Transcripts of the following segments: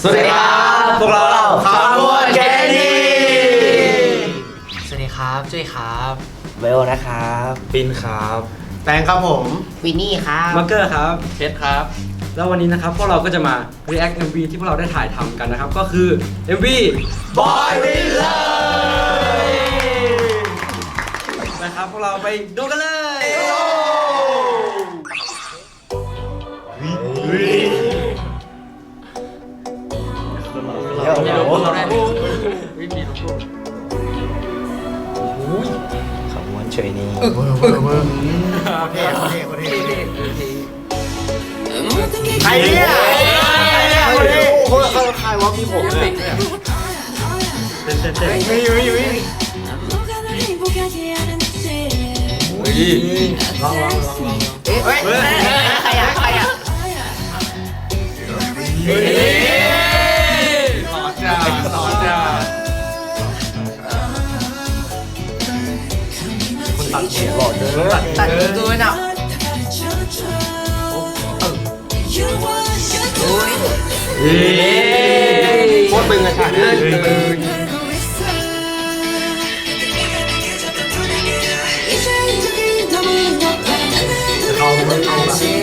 สวัสดีครับพวกเราคาร์บอนแกนี่สวัสดีครับจุ้ยครับเวลนะครับปินครับแตงครับผมวินนี่ครับมาร์เกอร์ครับ เพชรครับ แล้ววันนี้นะครับพวกเราก็จะมา react MV ที่พวกเราได้ถ่ายทำกันนะครับ ก็คือ MV บอยวิลเลอร์นะครับพวกเราไปดูกันเลย ขมวนเฉยนี้โอเคโอเคโอเคใครเนี่ยใครเนี่ยคนนี้โอ้โหเขาใครวะมีผมเลยเต้นเต้นเต้นมีมีมีลองลองลองลองเฮ้ยใครอะใครอะต่อ สียงหล่อเด้อตัดตัวไว้น่ะโคตรตึงอะฉากนี้ตึงเขาไม่เอาแบ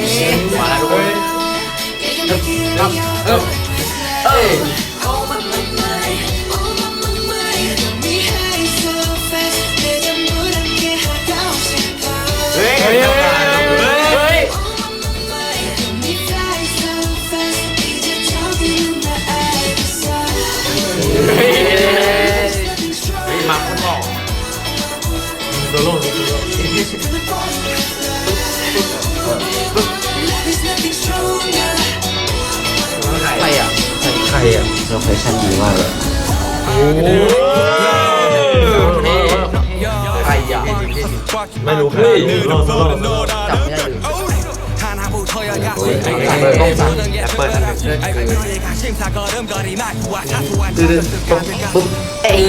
ยเฮ้ยมาคนหล่อโซโล่โซโล่ใครอะใครอะโลเคชั่นดีมากเลย ไม่รู้ใครโซโล่โซโล่จับไม่ได้อยู่เปิดกล้องสั่งแอปเปิดอันหนึ่งเอ้ย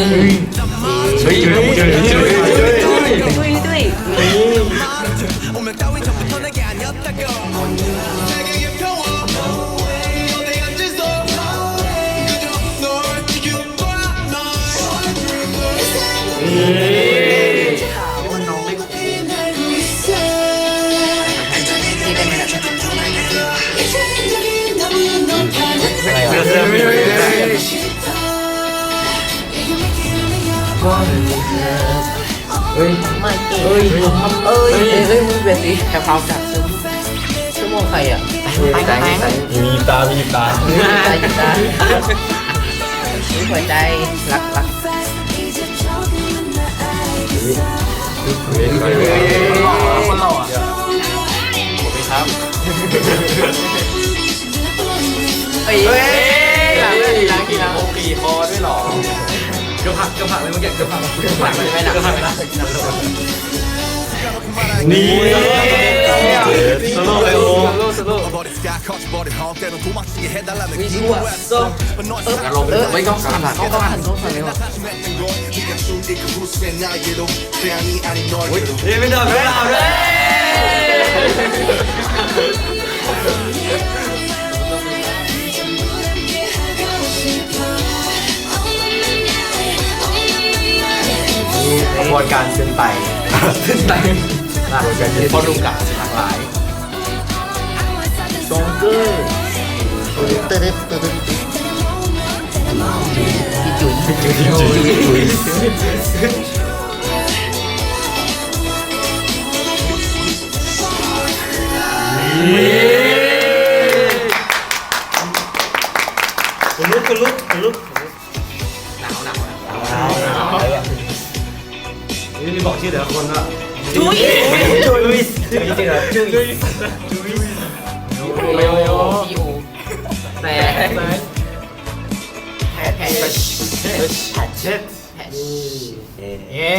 เฮ้ยเฮ้ยเฮ้ยเฮ้ยดุยดุย ไม่เก่งเอ้ยเอ้ยเอ้ยเอ้ยมึงเบียดสิแค่เผาจับซึ่งชั่วโมงใครอะแตงแตงแตงมีตามีตาใจใจหัวใจรักรักคนหล่ออะเอ้ย ผักเกือบผักเลยเมื่อกี้เกือบผักหลังไม่หลังไม่หลังนี่โซโล่เลยโอ้วิชัวโซ่อารมณ์ไม่ต้องสั่นหลังต้องสั่นต้องสั่นเลยว่ะเฮ้ยไม่โดนไม่เอาเลย วนการขึ้นไปขึ้นไปกระบวนการขึ้นพอดุกะหลากหลายจงเกอร์ตึ๊ดตึ๊ดตึ๊ดตึ๊ดพี่จุ๋ยคุณ นี่มีบอกชื่อแต่ละคนว่าจุ๋ยจุยจุยจริงเหรอจุยโยโยพี่โอแต่แผลแผลแผลเช็ดแผลเย้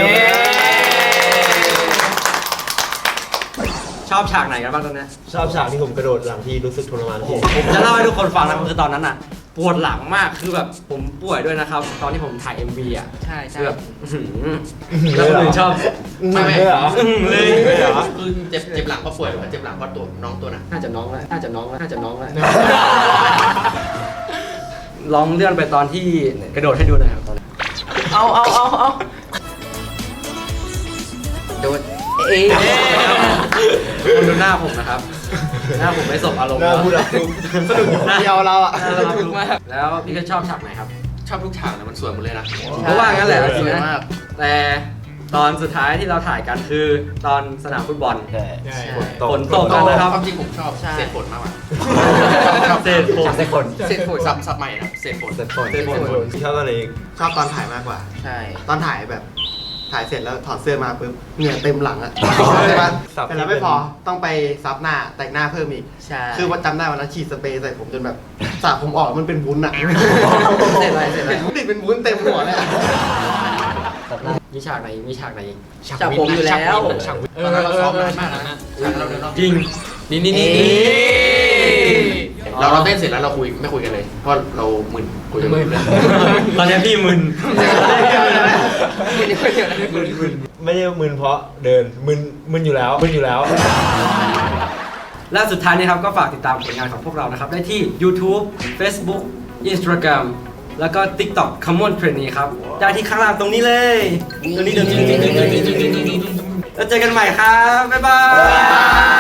ชอบฉากไหนกันบ้างตอนนี้ชอบฉากที่ผมกระโดดหลังที่รู้สึกทรมานที่ผมจะเล่าให้ทุกคนฟังนะคือตอนนั้นอะ ปวดหลังมากคือแบบผมป่วยด้วยนะครับ ตอนที่ผมถ่าย MV อะใช่ใช่คือแบบอื้อหือแล้วคนอื่นชอบ ไม่ไม่เลยเหรออื้อหือเลยเหรอ คือเจ็บเจ็บหลังเพราะป่วยหรือว่าเจ็บหลังเพราะตัวน้องตัวนั้นน่าจะน้องแล้วน่าจะน้องแล้วน่าจะน้องแล้ว ลองเลื่อนไปตอนที่กระโดดให้ดูหน่อยครับเอาเอาเอาเอาโดนเอ๊ะคุณดู หน้าผมนะครับ หน้าผมไม่สบอารมณ์หน้าแล้วพูดอะสนุกเดียวเราอะถูกมาก แล้วพี่ก็ชอบฉากไหนครับ ชอบทุกฉากเลยมันสวยหมดเลยนะเพราะว่างั้นแหละสวยมากแต่ตอนสุดท้ายที่เราถ่ายกันคือตอนสนามฟุตบอลใช่ใช่ฝนตกกันนะครับความจริงผมชอบใช่เศษฝนมากกว่าเศษผมจากแต่คนเสร็จผลซับซับใหม่ครับเศษฝนแต่คนเศษผมชอบตอนนี้ชอบตอนถ่ายมากกว่า ใช่ ตอนถ่ายแบบ ถ่ายเสร็จแล้วถอดเสื้อมาปุ๊บเหงื่อเต็มหลังอะใช่ปะแต่แล้วไม่พอต้องไปซับหน้าแต่งหน้าเพิ่มอีก ใช่คือว่าจำได้วันนั้นฉีดสเปรย์ใส่ผมจนแบบสระผมออกมันเป็นวุ้นอะเสร็จอะไรเสร็จอะไรติดเป็นวุ้นเต็มหัวเลยอะมีฉากไหนมีฉากไหนจากผมอยู่แล้วตอนนั้นเราซ้อมนานมากนะฉากนั้นเราเดินรอบจริง นี่นี่นี่ เอ๊ะเราเราเต้นเสร็จแล้วเราคุยไม่คุยกันเลย เพราะเรามึนคุยกันไม่รู้เรื่องตอนนี้พี่มึนไม่ได้ไม่เกี่ยวนะไม่ได้มึนเพราะเดินมึนมึนอยู่แล้วมึนอยู่แล้ว และสุดท้ายนี้ครับก็ฝากติดตามผลงานของพวกเรานะครับ ได้ที่ YouTube Facebook Instagram แล้วก็ TikTok Common Trainee ครับ ได้ที่ข้างล่างตรงนี้เลยตรงนี้เดินแล้วเจอกันใหม่ครับ บ๊ายบาย